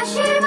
I need you.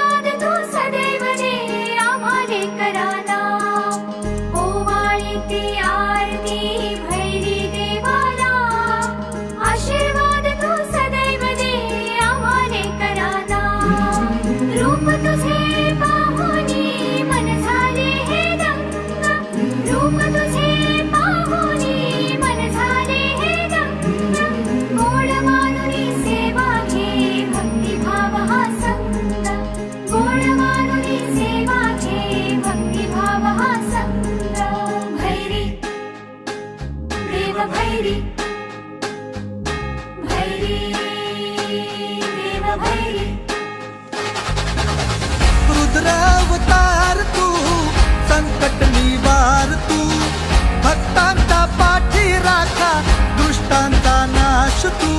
नाश तू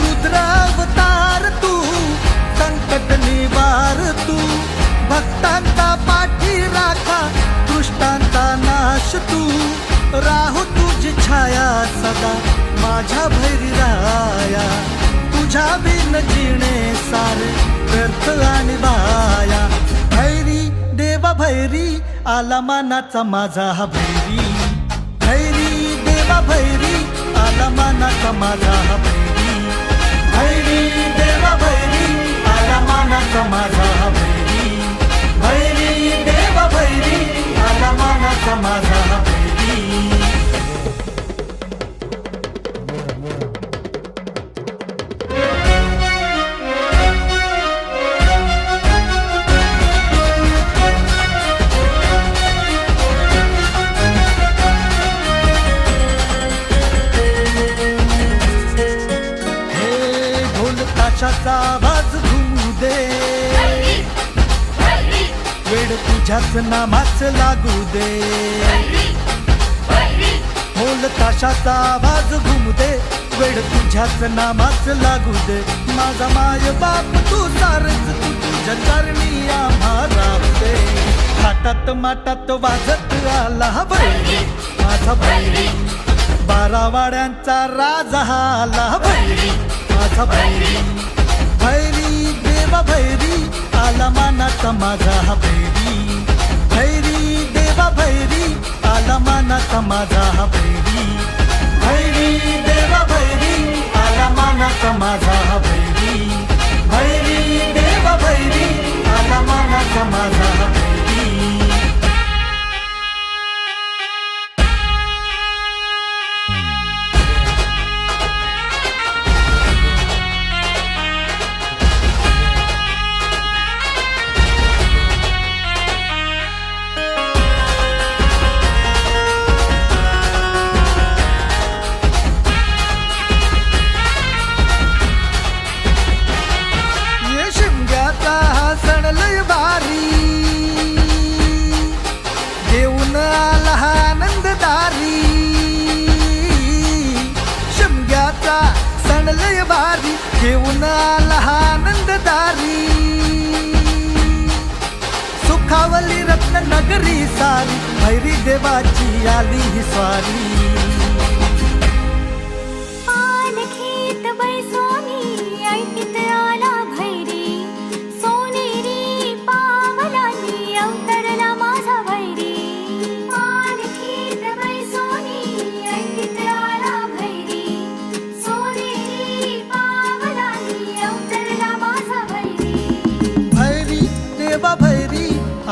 रुद्रावतार तू संकट निवार तू. भक्तांचा पाठी राखा दृष्टांचा नाश तू. राहू तुझी छाया सदा माझ्या भैरी राया. तुझ्या बिन जिणे सारे व्यर्थ आणि बाया. भैरी देव भैरी आला मानाचा माझा हा भैरी. भैरी देवा भैरी माझा बैरी भैरी देव देवा भैरी आला मानाचा माझा बैरी भैरी भैरी देवा भैरी आला मानाचा माझा ताशाचा आवाज घुमू दे. वेळ तुझ्याच नामाच लागू दे. ढोल ताशाचा आवाज घुमू दे. वेळ तुझ्याच नामाच लागू दे. माझा माय बाप तू सारच तू तुझ्या चरणी आम्हाला दे थाटात माटात वाजत आला बैरी माझा बैरी बारा वाड्यांचा राजा आला बैरी माझा भैरी भैरी देवा भैरी आला मानाचा माझा हा भैरी. भैरी देवा भैरी आला मानाचा माझा हा भैरी. घेऊन आला आनंददारी. सुखावली रत्न नगरी सारी भैरी देवाची आली ही स्वारी.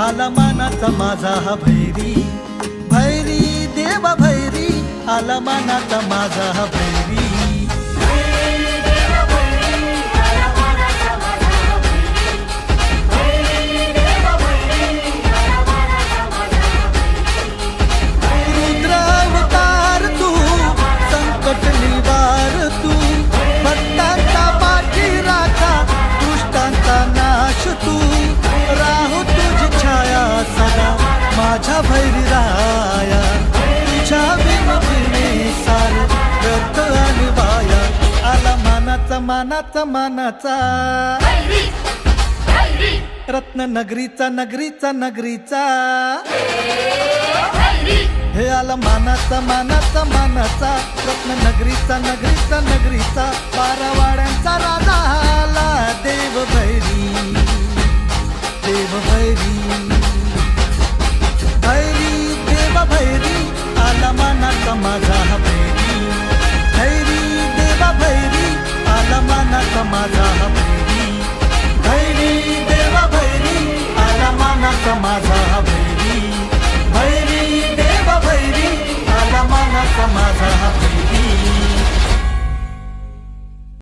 आला मानाचा माझा हा भैरी. भैरी देवा भैरी आला मानाचा माझा हा भैरी. माझ्या भैरी राया तुझ्या बिनविणे सार रक्त आणि वाया आला मानाचा मानाचा मानाचा. रत्ननगरीचा नगरीचा नगरीचा हे आला मानाचा मानाचा मानाचा. रत्ननगरीचा नगरीचा नगरीचा नगरीचा. राजा आला देव भैरी देव भैरी भैरी